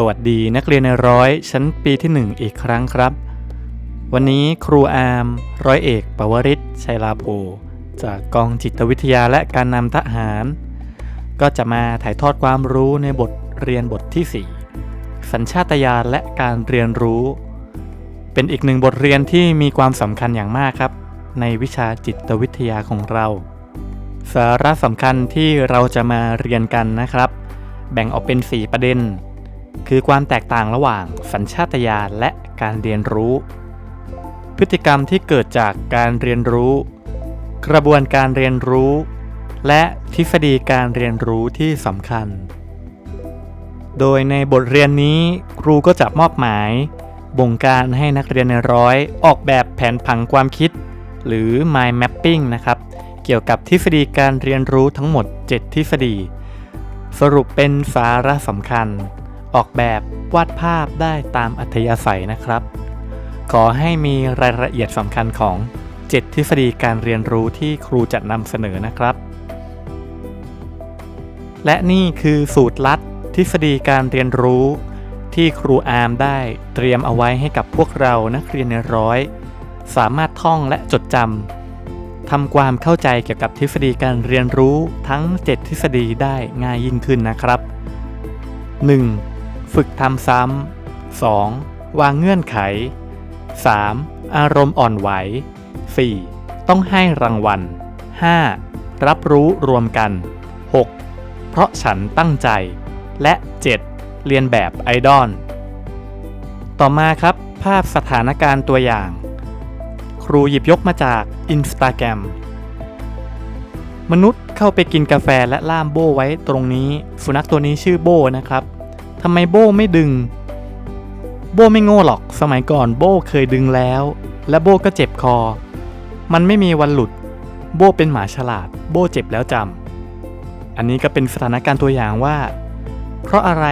สวัสดีนักเรียนในร้อยชั้นปีที่ 1 อีกครั้งครับ วันนี้ครูอาร์มร้อยเอกปวริศชัยลาโภจากกองจิตวิทยาและการนำทหาร ก็จะมาถ่ายทอดความรู้ในบทเรียนบทที่ 4 สัญชาตญาณและการเรียนรู้ เป็นอีกหนึ่งบทเรียนที่มีความสำคัญอย่างมากครับ ในวิชาจิตวิทยาของเรา สาระสำคัญที่เราจะมาเรียนกันนะครับ แบ่งออกเป็น 4 ประเด็น คือความแตกต่างระหว่างสัญชาตญาณและการเรียนรู้ พฤติกรรมที่เกิดจากการเรียนรู้ กระบวนการเรียนรู้ และทฤษฎีการเรียนรู้ที่สำคัญ โดยในบทเรียนนี้ครูก็จะมอบหมายบงการให้นักเรียนในร้อยออกแบบแผนผังความคิด หรือ mind mapping นะครับ เกี่ยวกับทฤษฎีการเรียนรู้ทั้งหมด 7 ทฤษฎี สรุปเป็นสาระสำคัญ ออกแบบวาดภาพได้ตามอัธยาศัยนะครับ ขอให้มีรายละเอียดสำคัญของ 7 ทฤษฎีการเรียนรู้ที่ครูจะนำเสนอนะครับ และนี่คือสูตรลัดทฤษฎีการเรียนรู้ ที่ครูอาร์มได้เตรียมเอาไว้ให้กับพวกเรานักเรียนในร้อย สามารถท่องและจดจำทำความเข้าใจเกี่ยวกับทฤษฎีการเรียนรู้ทั้ง 7 ทฤษฎีได้ง่ายยิ่งขึ้นนะครับ 1. ฝึกทำซ้ำ 2. วางเงื่อนไข 3. อารมณ์อ่อนไหว 4. ต้องให้รางวัล 5. รับรู้รวมกัน 6. เพราะฉันตั้งใจ และ 7. เรียนแบบไอดอล ต่อมาครับ ภาพสถานการณ์ตัวอย่าง ครูหยิบยกมาจาก Instagram มมนุษย์เข้าไปกินกาแฟและล่ามโบไว้ตรงนี้ สุนัขตัวนี้ชื่อโบนะครับำไมโบไม่ดึง โบไม่โง่หรอก สมัยก่อนโบเคยดึงแล้ว และโบก็เจ็บคอ มันไม่มีวันหลุด โบเป็นหมาฉลาด โบเจ็บแล้วจำ อันนี้ก็เป็นสถานการณ์ตัวอย่างว่า เพราะอะไร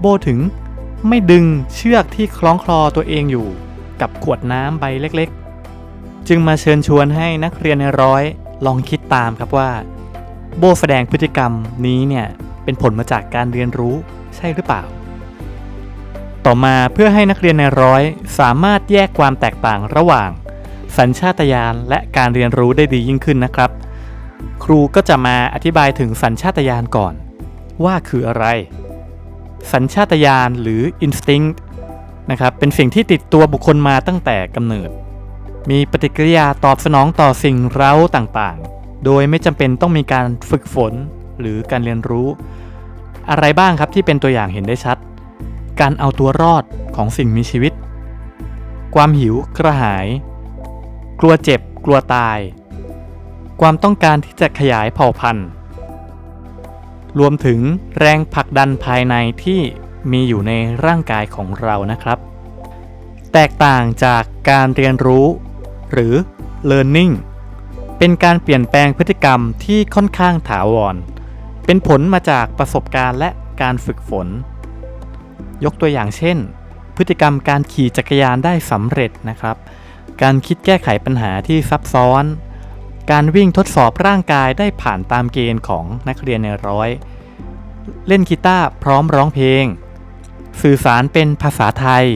โบถึงไม่ดึงเชือกที่คล้องคลอตัวเองอยู่ กับขวดน้ำใบเล็กๆ จึงมาเชิญชวนให้นักเรียนในร้อยลองคิดตามครับว่า โบแสดงพฤติกรรมนี้เนี่ยเป็นผลมาจากการเรียนรู้ ใช่หรือเปล่า ต่อมาเพื่อให้นักเรียนในร้อยสามารถแยกความแตกต่างระหว่าง สัญชาตญาณและการเรียนรู้ได้ดียิ่งขึ้นนะครับ ครูก็จะมาอธิบายถึงสัญชาตญาณก่อน ว่าคืออะไร สัญชาตญาณหรือ instinct นะครับเป็นสิ่งที่ติดตัวบุคคลมาตั้งแต่กำเนิด มีปฏิกิริยาตอบสนองต่อสิ่งเร้าต่างๆ โดยไม่จำเป็นต้องมีการฝึกฝนหรือการเรียนรู้ อะไรบ้างครับที่เป็นตัวอย่างเห็นได้ชัด การเอาตัวรอดของสิ่งมีชีวิต ความหิวกระหาย กลัวเจ็บ กลัวตาย ความต้องการที่จะขยายเผ่าพันธุ์ รวมถึงแรงผลักดันภายในที่มีอยู่ในร่างกายของเรานะครับ แตกต่างจากการเรียนรู้ หรือ learning เป็นการเปลี่ยนแปลงพฤติกรรมที่ค่อนข้างถาวร เป็นผลมาจากประสบการณ์และการฝึกฝน ยกตัวอย่างเช่น พฤติกรรมการขี่จักรยานได้สำเร็จนะครับ การคิดแก้ไขปัญหาที่ซับซ้อน การวิ่งทดสอบร่างกายได้ผ่านตามเกณฑ์ของนักเรียนในร้อย เล่นกีตาร์พร้อมร้องเพลง สื่อสารเป็นภาษาไทย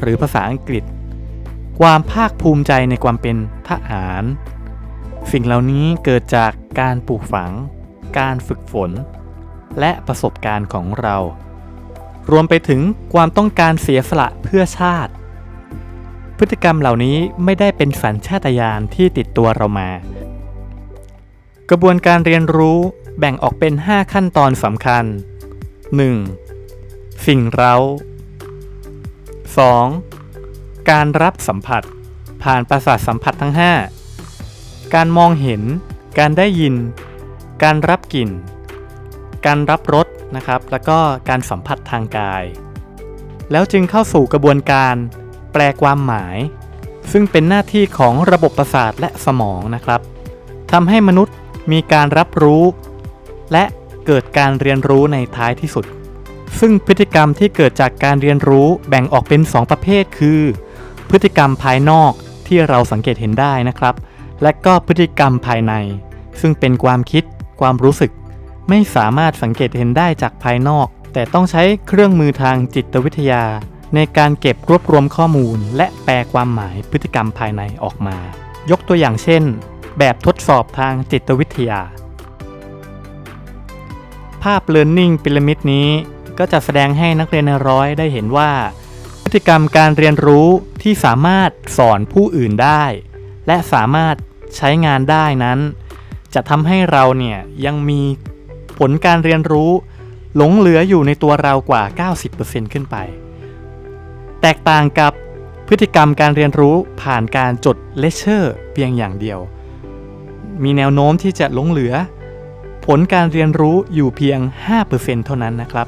หรือภาษาอังกฤษ ความภาคภูมิใจในความเป็นทหาร สิ่งเหล่านี้เกิดจากการปลูกฝัง การฝึกฝน และประสบการณ์ของเรา รวมไปถึงความต้องการเสียสละเพื่อชาติ พฤติกรรมเหล่านี้ไม่ได้เป็นสัญชาตญาณที่ติดตัวเรามา กระบวนการเรียนรู้แบ่งออกเป็น 5 ขั้นตอนสำคัญ 1. สิ่งเร้า 2. การรับสัมผัส ผ่านประสาทสัมผัสทั้ง 5 การมองเห็น การได้ยิน การรับกลิ่น การรับรสนะครับ แล้วก็การสัมผัสทางกาย แล้วจึงเข้าสู่กระบวนการแปลความหมาย ซึ่งเป็นหน้าที่ของระบบประสาทและสมองนะครับทำให้มนุษย์มีการรับรู้ และเกิดการเรียนรู้ในท้ายที่สุด ซึ่งพฤติกรรมที่เกิดจากการเรียนรู้แบ่งออกเป็น 2 ประเภท คือ พฤติกรรมภายนอกที่เราสังเกตเห็นได้นะครับ และก็พฤติกรรมภายใน ซึ่งเป็นความคิด ความรู้สึก ไม่สามารถสังเกตเห็นได้จากภายนอก แต่ต้องใช้เครื่องมือทางจิตวิทยา ในการเก็บรวบรวมข้อมูล และแปลความหมายพฤติกรรมภายในออกมา ยกตัวอย่างเช่น แบบทดสอบทางจิตวิทยา ภาพ Learning Pyramid นี้ก็จะแสดงให้นักเรียนร้อยได้เห็นว่า พฤติกรรมการเรียนรู้ที่สามารถสอนผู้อื่นได้ และสามารถใช้งานได้นั้น จะทำให้เราเนี่ยยังมีผลการเรียนรู้ หลงเหลืออยู่ในตัวเรากว่า 90%ขึ้นไป แตกต่างกับพฤติกรรมการเรียนรู้ผ่านการจดเลคเชอร์เพียงอย่างเดียว มีแนวโน้มที่จะหลงเหลือ ผลการเรียนรู้อยู่เพียง 5%เท่านั้นนะครับ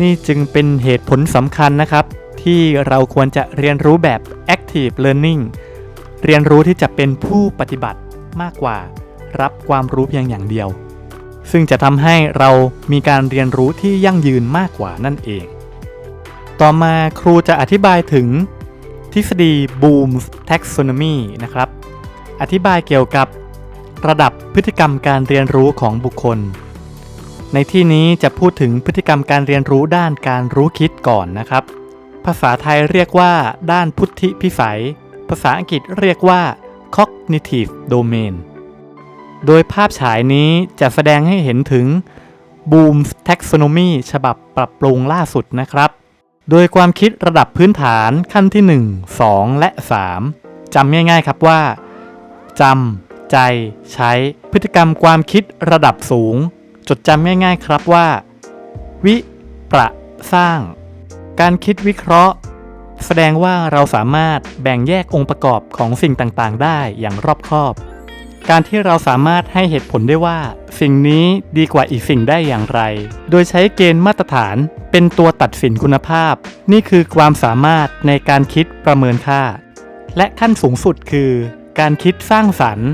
นี่จึงเป็นเหตุผลสำคัญนะครับ ที่เราควรจะเรียนรู้แบบ active learning เรียนรู้ที่จะเป็นผู้ปฏิบัติมากกว่า รับความรู้เพียงอย่างเดียว ซึ่งจะทำให้เรามีการเรียนรู้ที่ยั่งยืนมากกว่านั่นเอง ต่อมาครูจะอธิบายถึงทฤษฎี Bloom's Taxonomy นะครับ อธิบายเกี่ยวกับระดับพฤติกรรมการเรียนรู้ของบุคคล ในที่นี้จะพูดถึงพฤติกรรมการเรียนรู้ด้านการรู้คิดก่อนนะครับ ภาษาไทยเรียกว่าด้านพุทธิพิสัย ภาษาอังกฤษเรียกว่า cognitive domain โดยภาพฉายนี้จะแสดงให้เห็นถึง Bloom's Taxonomy ฉบับปรับปรุงล่าสุดนะครับ โดยความคิดระดับพื้นฐานขั้นที่ 1 2 และ 3จำง่ายๆครับว่าจำใจใช้พฤติกรรมความคิดระดับสูง จดจำง่ายๆครับว่า วิประสร้าง การคิดวิเคราะห์ แสดงว่าเราสามารถแบ่งแยกองค์ประกอบของสิ่งต่างๆ ได้อย่างรอบคอบ การที่เราสามารถให้เหตุผลได้ว่า สิ่งนี้ดีกว่าอีกสิ่งได้อย่างไร โดยใช้เกณฑ์มาตรฐานเป็นตัวตัดสินคุณภาพ นี่คือความสามารถในการคิดประเมินค่า และขั้นสูงสุดคือ การคิดสร้างสรรค์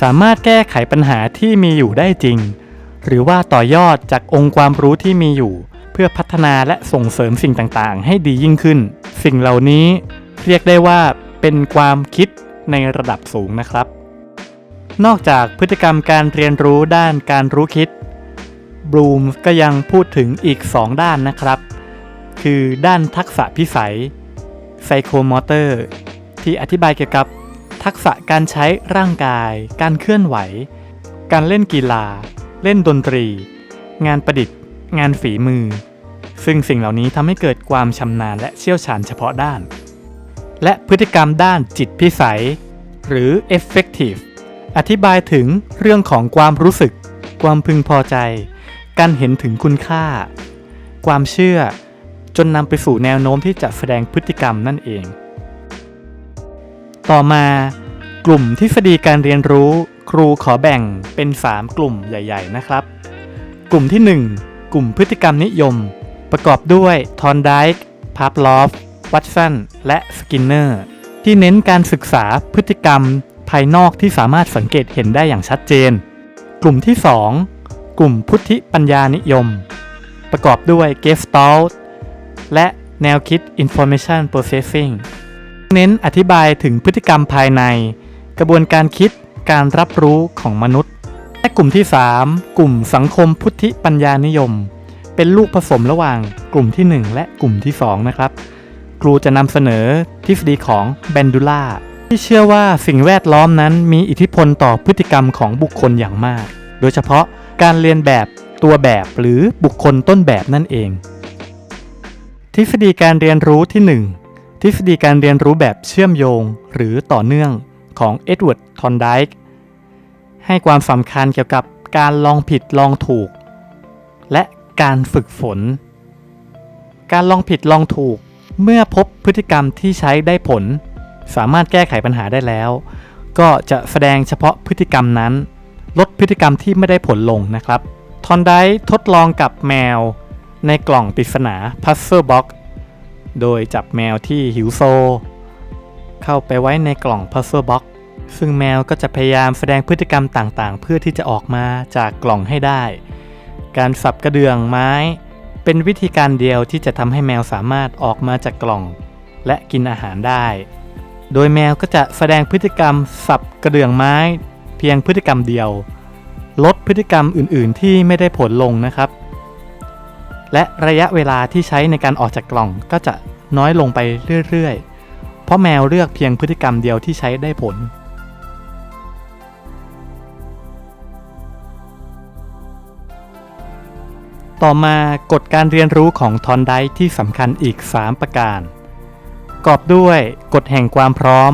สามารถแก้ไขปัญหาที่มีอยู่ได้จริง หรือว่าต่อยอดจากองค์ความรู้ที่มีอยู่ เพื่อพัฒนาและส่งเสริมสิ่งต่างๆ ให้ดียิ่งขึ้น สิ่งเหล่านี้เรียกได้ว่าเป็นความคิดในระดับสูงนะครับ นอกจากพฤติกรรมการเรียนรู้ด้านการรู้คิดบลูมก็ยังพูดถึงอีก 2 ด้านนะครับ คือด้านทักษะพิสัย psychomotor ที่อธิบายเกี่ยวกับทักษะการใช้ร่างกาย การเคลื่อนไหว การเล่นกีฬา เล่นดนตรี งานประดิษฐ์ งานฝีมือ ซึ่งสิ่งเหล่านี้ทำให้เกิดความชำนาญและเชี่ยวชาญเฉพาะด้าน และพฤติกรรมด้านจิตพิสัย หรือ effective อธิบายถึงเรื่องของความรู้สึก ความพึงพอใจ การเห็นถึงคุณค่า ความเชื่อ จนนำไปสู่แนวโน้มที่จะแสดงพฤติกรรมนั่นเอง ต่อมากลุ่มทฤษฎีการเรียนรู้ ครูขอแบ่งเป็น 3 กลุ่มใหญ่ ๆ นะครับ กลุ่มที่ 1 กลุ่มพฤติกรรมนิยม ประกอบด้วยทอนไดค์พาร์ลอฟวัตสันและสกินเนอร์ที่เน้นการศึกษาพฤติกรรม ภายนอกที่สามารถสังเกตเห็นได้อย่างชัดเจน กลุ่มที่ 2 กลุ่มพุทธิปัญญานิยม ประกอบด้วย Gestalt และแนวคิด Information Processing เน้นอธิบายถึงพฤติกรรมภายใน กระบวนการคิดการรับรู้ของมนุษย์ และกลุ่มที่ 3 กลุ่มสังคมพุทธิปัญญานิยม เป็นลูกผสมระหว่างกลุ่มที่ 1 และกลุ่มที่ 2 นะครับ ครูจะนำเสนอทฤษฎีของแบนดูล่า ที่เชื่อว่าสิ่งแวดล้อมนั้นมีอิทธิพลต่อพฤติกรรมของบุคคลอย่างมาก โดยเฉพาะการเรียนแบบตัวแบบหรือบุคคลต้นแบบนั่นเอง ทฤษฎีการเรียนรู้ที่ 1 ทฤษฎีการเรียนรู้แบบเชื่อมโยงหรือต่อเนื่องของเอ็ดเวิร์ดทอนไดค์ให้ความสำคัญเกี่ยวกับการลองผิดลองถูก และการฝึกฝน การลองผิดลองถูกเมื่อพบพฤติกรรมที่ใช้ได้ผล สามารถแก้ไขปัญหาได้แล้ว ก็จะแสดงเฉพาะพฤติกรรมนั้น ลดพฤติกรรมที่ไม่ได้ผลลงนะครับทอนไดทดลองกับแมว ในกล่องปริศนา Puzzle Box โดยจับแมวที่หิวโซ เข้าไปไว้ในกล่อง Puzzle Box ซึ่งแมวก็จะพยายามแสดงพฤติกรรมต่างๆ เพื่อที่จะออกมาจากกล่องให้ได้ การสับกระเดื่องไม้ เป็นวิธีการเดียวที่จะทำให้แมวสามารถออกมาจากกล่อง และกินอาหารได้ โดยแมวก็จะแสดงพฤติกรรมสับกระเดื่องไม้ เพียงพฤติกรรมเดียว ลดพฤติกรรมอื่นๆ ที่ไม่ได้ผลลงนะครับ และระยะเวลาที่ใช้ในการออกจากกล่องก็จะน้อยลงไปเรื่อยๆ เพราะแมวเลือกเพียงพฤติกรรมเดียวที่ใช้ได้ผลต่อมากฎการเรียนรู้ของทอนไดที่สำคัญอีก 3 ประการ กอบด้วยกฎแห่งความพร้อม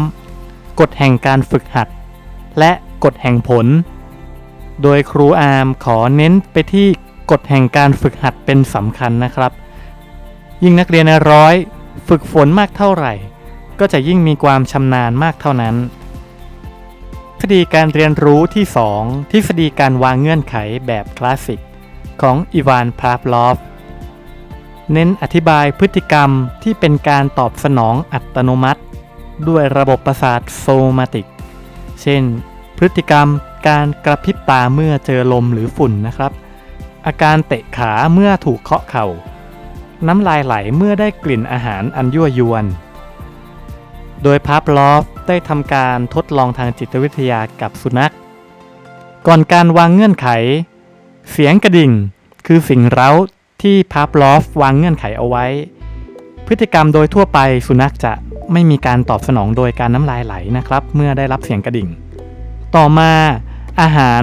กฎแห่งการฝึกหัด และกฎแห่งผล โดยครูอาร์มขอเน้นไปที่กฎแห่งการฝึกหัดเป็นสำคัญนะครับ ยิ่งนักเรียนร้อยฝึกฝนมากเท่าไหร่ ก็จะยิ่งมีความชำนาญมากเท่านั้นทฤษฎีการเรียนรู้ที่ 2 ทฤษฎีการวางเงื่อนไขแบบคลาสสิก ของอีวานพาฟลอฟ เน้นอธิบายพฤติกรรมที่เป็นการตอบสนองอัตโนมัติ ด้วยระบบประสาทโซมาติก เช่น พฤติกรรมการกระพริบตาเมื่อเจอลมหรือฝุ่นนะครับ อาการเตะขาเมื่อถูกเคาะเข่า น้ำลายไหลเมื่อได้กลิ่นอาหารอันยั่วยวน โดยพาฟลอฟได้ทำการทดลองทางจิตวิทยากับสุนัข ก่อนการวางเงื่อนไข เสียงกระดิ่งคือสิ่งเร้า ที่พาฟลอฟวางเงื่อนไขเอาไว้ พฤติกรรมโดยทั่วไปสุนัขจะไม่มีการตอบสนองโดยการน้ำลายไหลนะครับ เมื่อได้รับเสียงกระดิ่ง ต่อมาอาหาร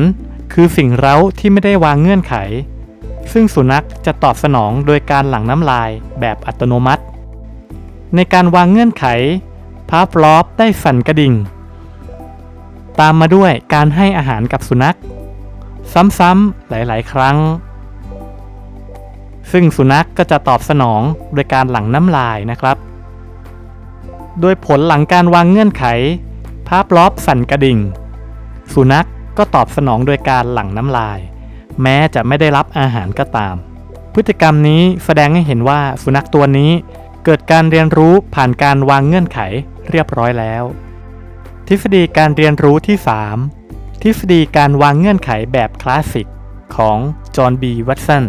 คือสิ่งเร้าที่ไม่ได้วางเงื่อนไข ซึ่งสุนัขจะตอบสนองโดยการหลั่งน้ำลายแบบอัตโนมัติ ในการวางเงื่อนไขพาฟลอฟได้สั่นกระดิ่ง ตามมาด้วยการให้อาหารกับสุนัข ซ้ำๆหลายๆ ครั้ง ซึ่งสุนัขกก็จะตอบสนองโดยการหลั่งน้ำลายนะครับ โดยผลหลังการวางเงื่อนไขพาฟลอฟสั่นกระดิ่ง สุนัขกก็ตอบสนองโดยการหลั่งน้ำลาย แม้จะไม่ได้รับอาหารก็ตาม พฤติกรรมนี้แสดงให้เห็นว่าสุนัขตัวนี้เกิดการเรียนรู้ผ่านการวางเงื่อนไขเรียบร้อยแล้ว ทฤษฎีการเรียนรู้ที่ 3 ทฤษฎีการวางเงื่อนไขแบบคลาสสิกของจอห์นบีวัตสัน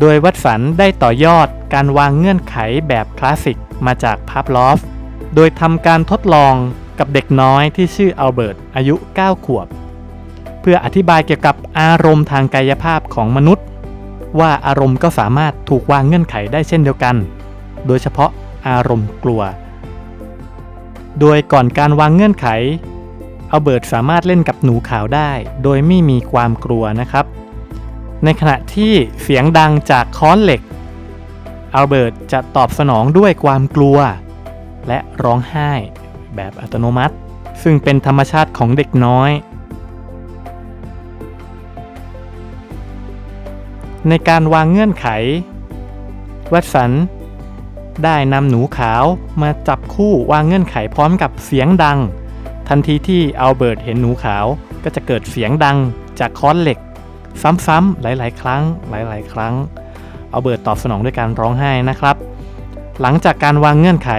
โดยวัตสันได้ต่อยอดการวางเงื่อนไขแบบคลาสสิกมาจากพาฟลอฟ โดยทำการทดลองกับเด็กน้อยที่ชื่ออัลเบิร์ตอายุ 9 ขวบ เพื่ออธิบายเกี่ยวกับอารมณ์ทางกายภาพของมนุษย์ ว่าอารมณ์ก็สามารถถูกวางเงื่อนไขได้เช่นเดียวกัน โดยเฉพาะอารมณ์กลัว โดยก่อนการวางเงื่อนไขอัลเบิร์ตสามารถเล่นกับหนูขาวได้ โดยไม่มีความกลัวนะครับ ในขณะที่เสียงดังจากค้อนเหล็กอัลเบิร์ตจะตอบสนองด้วยความกลัว และร้องไห้แบบอัตโนมัติ ซึ่งเป็นธรรมชาติของเด็กน้อย ในการวางเงื่อนไข วัตสัน ได้นำหนูขาวมาจับคู่วางเงื่อนไขพร้อมกับเสียงดัง ทันทีที่อัลเบิร์ตเห็นหนูขาวก็จะเกิดเสียงดังจากค้อนเหล็ก ซ้ำๆหลาย ๆ ครั้ง หลาย ๆ ครั้ง เอัลเบิร์ตตอบสนองด้วยการร้องไห้นะครับ หลังจากการวางเงื่อนไข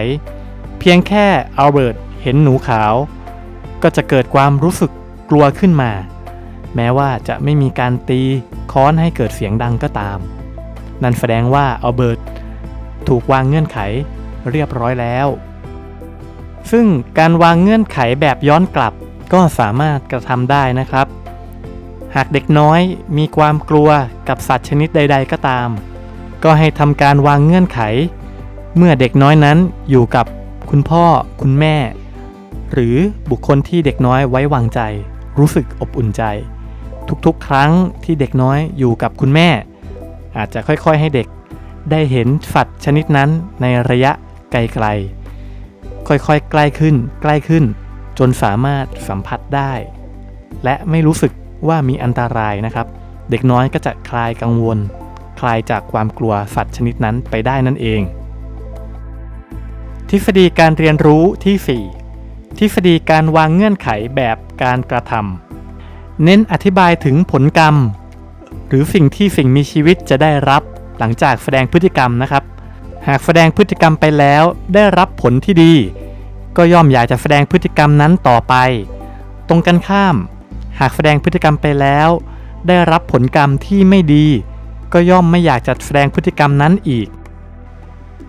เพียงแค่อัลเบิร์ตเห็นหนูขาว ก็จะเกิดความรู้สึกกลัวขึ้นมา แม้ว่าจะไม่มีการตีค้อนให้เกิดเสียงดังก็ตาม นั่นแสดงว่าอัลเบิร์ตถูกวางเงื่อนไขเรียบร้อยแล้ว ซึ่งการวางเงื่อนไขแบบย้อนกลับก็สามารถกระทำได้นะครับ หากเด็กน้อยมีความกลัวกับสัตว์ชนิดใด ๆ ก็ตาม ก็ให้ทำการวางเงื่อนไข เมื่อเด็กน้อยนั้นอยู่กับคุณพ่อ คุณแม่ หรือบุคคลที่เด็กน้อยไว้วางใจ รู้สึกอบอุ่นใจ ทุกๆ ครั้งที่เด็กน้อยอยู่กับคุณแม่ อาจจะค่อยๆให้เด็กได้เห็นสัตว์ชนิดนั้นในระยะไกลๆ ค่อยๆ ใกล้ขึ้น ใกล้ขึ้น จนสามารถสัมผัสได้ และไม่รู้สึก ว่ามีอันตรายนะครับ เด็กน้อยก็จะคลายกังวล คลายจากความกลัวสัตว์ชนิดนั้นไปได้นั่นเอง ทฤษฎีการเรียนรู้ที่ 4 ทฤษฎีการวางเงื่อนไขแบบการกระทำเน้นอธิบายถึงผลกรรม หรือสิ่งที่สิ่งมีชีวิตจะได้รับหลังจากแสดงพฤติกรรมนะครับ หากแสดงพฤติกรรมไปแล้วได้รับผลที่ดี ก็ย่อมอยากจะแสดงพฤติกรรมนั้นต่อไป ตรงกันข้าม หากแสดงพฤติกรรมไปแล้ว ได้รับผลกรรมที่ไม่ดี ก็ย่อมไม่อยากจะแสดงพฤติกรรมนั้นอีก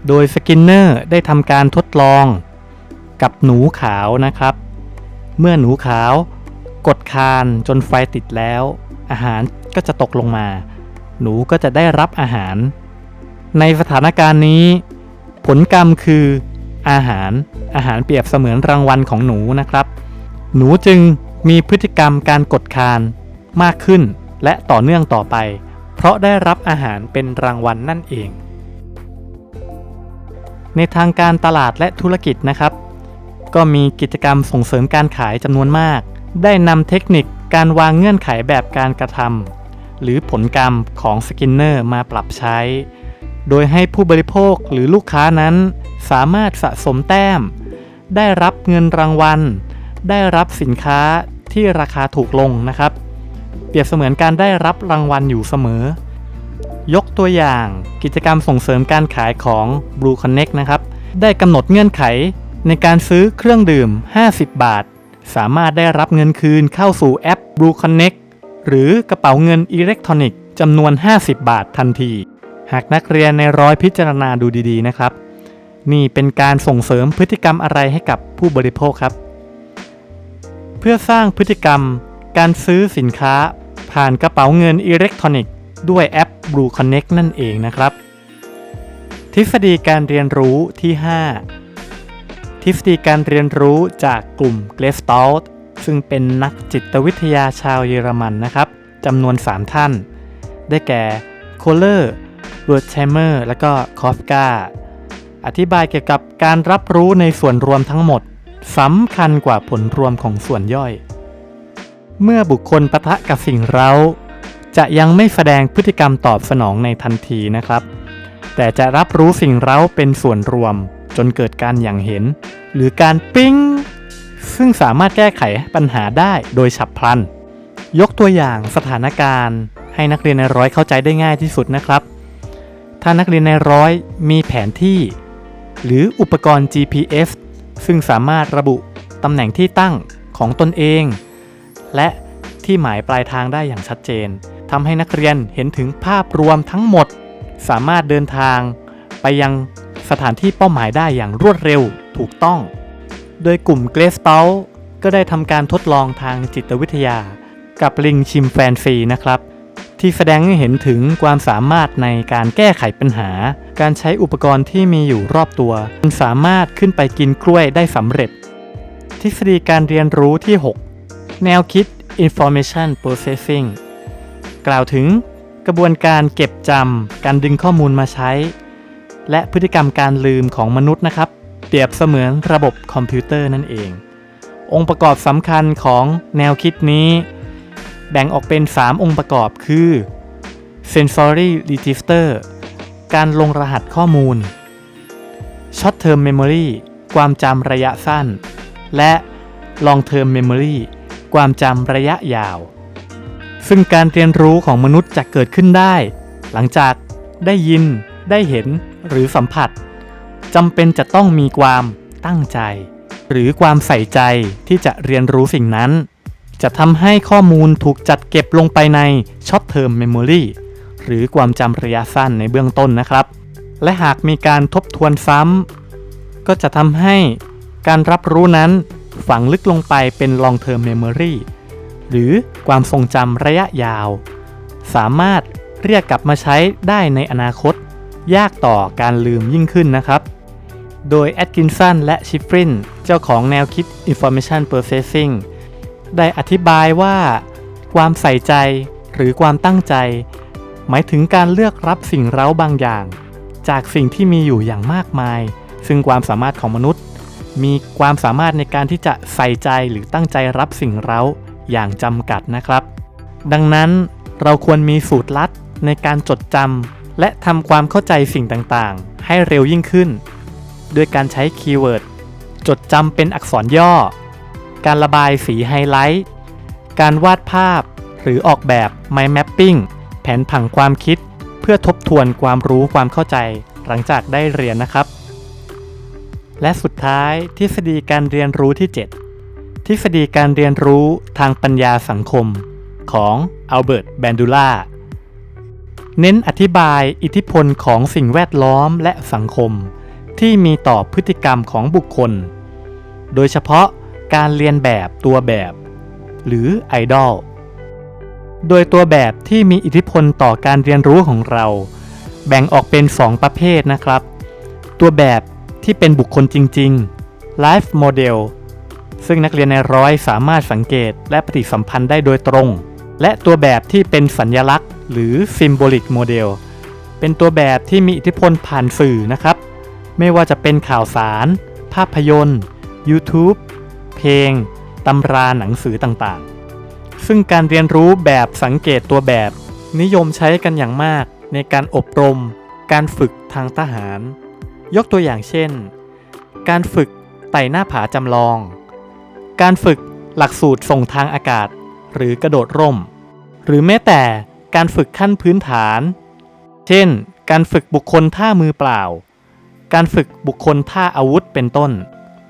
โดยสกินเนอร์ได้ทำการทดลอง กับหนูขาวนะครับ เมื่อหนูขาวกดคานจนไฟติดแล้ว อาหารก็จะตกลงมา หนูก็จะได้รับอาหาร ในสถานการณ์นี้ ผลกรรมคืออาหารอาหารเปรียบเสมือนรางวัลของหนูนะครับ หนูจึง มีพฤติกรรมการกดคานมากขึ้นและต่อเนื่องต่อไป เพราะได้รับอาหารเป็นรางวัลนนั่นเอง ในทางการตลาดและธุรกิจนะครับ ก็มีกิจกรรมส่งเสริมการขายจำนวนมาก ได้นำเทคนิคการวางเงื่อนไขแบบการกระทำหรือผลกรรมของสกินเนอร์มาปรับใช้ โดยให้ผู้บริโภคหรือลูกค้านั้น สามารถสะสมแต้ม ได้รับเงินรางวัล ได้รับสินค้า ที่ราคาถูกลงนะครับ เปรียบเสมือนการได้รับรางวัลอยู่เสมอ ยกตัวอย่างกิจกรรมส่งเสริมการขายของ Blue Connect นะครับ ได้กำหนดเงื่อนไขในการซื้อเครื่องดื่ม 50 บาท สามารถได้รับเงินคืนเข้าสู่แอป Blue Connect หรือกระเป๋าเงินอิเล็กทรอนิกส์จำนวน 50 บาททันที หากนักเรียนในร้อยพิจารณาดูดีๆนะครับ นี่เป็นการส่งเสริมพฤติกรรมอะไรให้กับผู้บริโภคครับ เพื่อสร้างพฤติกรรม การซื้อสินค้า ผ่านกระเป๋าเงินอิเล็กทรอนิกส์ด้วยแอป Blue Connect นั่นเองนะครับ ทฤษฎีการเรียนรู้ที่ 5 ทฤษฎีการเรียนรู้จากกลุ่ม g l e s t a l t ซึ่งเป็นนักจิตวิทยาชาวเยอรมันนะครับจำนวน 3 ท่าน ได้แก่โคเลอร์เวิร์ดไชเมอร์และก็คอฟกาอธิบายเกี่ยวกับการรับรู้ในส่วนรวมทั้งหมด สำคัญกว่าผลรวมของส่วนย่อย เมื่อบุคคลปะทะกับสิ่งเร้า จะยังไม่แสดงพฤติกรรมตอบสนองในทันทีนะครับ แต่จะรับรู้สิ่งเร้าเป็นส่วนรวม จนเกิดการอย่างเห็น หรือการปิ้ง ซึ่งสามารถแก้ไขปัญหาได้โดยฉับพลัน ยกตัวอย่างสถานการณ์ ให้นักเรียนในร้อยเข้าใจได้ง่ายที่สุดนะครับ ถ้านักเรียนในร้อยมีแผนที่ หรืออุปกรณ์ GPS ซึ่งสามารถระบุตำแหน่งที่ตั้งของตนเอง และที่หมายปลายทางได้อย่างชัดเจนทำให้นักเรียนเห็นถึงภาพรวมทั้งหมด สามารถเดินทางไปยังสถานที่เป้าหมายได้อย่างรวดเร็วถูกต้อง โดยกลุ่มเกรสเปลก็ได้ทำการทดลองทางจิตวิทยา กับลิงชิมแฟนซีนะครับ ที่แสดงให้เห็นถึงความสามารถในการแก้ไขปัญหา การใช้อุปกรณ์ที่มีอยู่รอบตัวจนสามารถขึ้นไปกินกล้วยได้สำเร็จ ทฤษฎีการเรียนรู้ที่ 6 แนวคิด information processing กล่าวถึงกระบวนการเก็บจำการดึงข้อมูลมาใช้ และพฤติกรรมการลืมของมนุษย์นะครับ เปรียบเสมือนระบบคอมพิวเตอร์นั่นเอง องค์ประกอบสำคัญของแนวคิดนี้ แบ่งออกเป็น 3 องค์ประกอบคือ sensory register การลงรหัสข้อมูล short term memory ความจำระยะสั้น และ long term memory ความจำระยะยาว ซึ่งการเรียนรู้ของมนุษย์จะเกิดขึ้นได้ หลังจากได้ยิน ได้เห็น หรือสัมผัสจำเป็นจะต้องมีความตั้งใจ หรือความใส่ใจที่จะเรียนรู้สิ่งนั้น จะทำให้ข้อมูลถูกจัดเก็บลงไปใน Short Term Memory หรือความจำระยะสั้นในเบื้องต้นนะครับ และหากมีการทบทวนซ้ำก็จะทำให้การรับรู้นั้นฝังลึกลงไปเป็น Long Term Memory หรือความทรงจำระยะยาว สามารถเรียกกลับมาใช้ได้ในอนาคต ยากต่อการลืมยิ่งขึ้นนะครับ โดยแอดกินสันและชิฟรินเจ้าของแนวคิด Information Processing ได้อธิบายว่า ความใส่ใจหรือความตั้งใจ หมายถึงการเลือกรับสิ่งเร้าบางอย่าง จากสิ่งที่มีอยู่อย่างมากมาย ซึ่งความสามารถของมนุษย์ มีความสามารถในการที่จะใส่ใจหรือตั้งใจรับสิ่งเร้าอย่างจำกัดนะครับ ดังนั้นเราควรมีสูตรลัดในการจดจำและทำความเข้าใจสิ่งต่างๆ ให้เร็วยิ่งขึ้น ด้วยการใช้คีย์เวิร์ดจดจำเป็นอักษรย่อ การระบายสีไฮไลท์ การวาดภาพ หรือออกแบบ mind mapping แผนผังความคิด เพื่อทบทวนความรู้ความเข้าใจ หลังจากได้เรียนนะครับ และสุดท้ายทฤษฎีการเรียนรู้ที่ 7 ทฤษฎีการเรียนรู้ทางปัญญาสังคม ของอัลเบิร์ต แบนดูล่า เน้นอธิบายอิทธิพลของสิ่งแวดล้อมและสังคม ที่มีต่อพฤติกรรมของบุคคล โดยเฉพาะ การเรียนแบบตัวแบบ หรือไอดอลโดยตัวแบบที่มีอิทธิพลต่อการเรียนรู้ของเรา แบ่งออกเป็น 2 ประเภทนะครับ ตัวแบบที่เป็นบุคคลจริงๆ Life Model ซึ่งนักเรียนในร้อยสามารถสังเกตและปฏิสัมพันธ์ได้โดยตรง และตัวแบบที่เป็นสัญญลักษณ์หรือ Symbolic Model เป็นตัวแบบที่มีอิทธิพลผ่านสื่อนะครับ ไม่ว่าจะเป็นข่าวสาร ภาพยนตร์ YouTube เพลง ตำราหนังสือต่างๆ ซึ่งการเรียนรู้แบบสังเกตตัวแบบ นิยมใช้กันอย่างมากในการอบรม การฝึกทางทหาร ยกตัวอย่างเช่น การฝึกไต่หน้าผาจำลอง การฝึกหลักสูตรส่งทางอากาศ หรือกระโดดร่ม หรือแม้แต่การฝึกขั้นพื้นฐาน เช่น การฝึกบุคคลท่ามือเปล่า การฝึกบุคคลท่าอาวุธเป็นต้น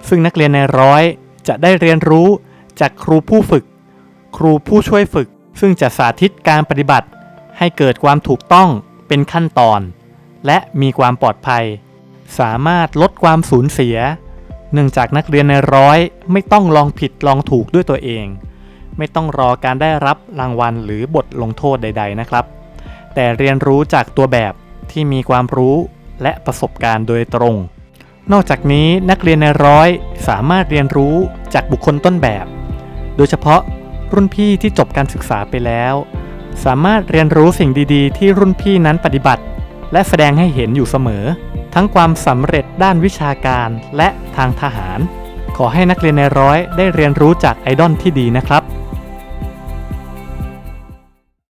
ซึ่งนักเรียนในร้อย จะได้เรียนรู้จากครูผู้ฝึก ครูผู้ช่วยฝึก ซึ่งจะสาธิตการปฏิบัติ ให้เกิดความถูกต้องเป็นขั้นตอน และมีความปลอดภัย สามารถลดความสูญเสีย เนื่องจากนักเรียนในร้อยไม่ต้องลองผิดลองถูกด้วยตัวเอง ไม่ต้องรอการได้รับรางวัลหรือบทลงโทษใด ๆ นะครับ แต่เรียนรู้จากตัวแบบที่มีความรู้และประสบการณ์โดยตรง นอกจากนี้นักเรียนในร้อยสามารถเรียนรู้จากบุคคลต้นแบบ โดยเฉพาะรุ่นพี่ที่จบการศึกษาไปแล้ว สามารถเรียนรู้สิ่งดีๆ ที่รุ่นพี่นั้นปฏิบัติ และแสดงให้เห็นอยู่เสมอ ทั้งความสำเร็จด้านวิชาการและทางทหาร ขอให้นักเรียนในร้อยได้เรียนรู้จากไอดอลที่ดีนะครับ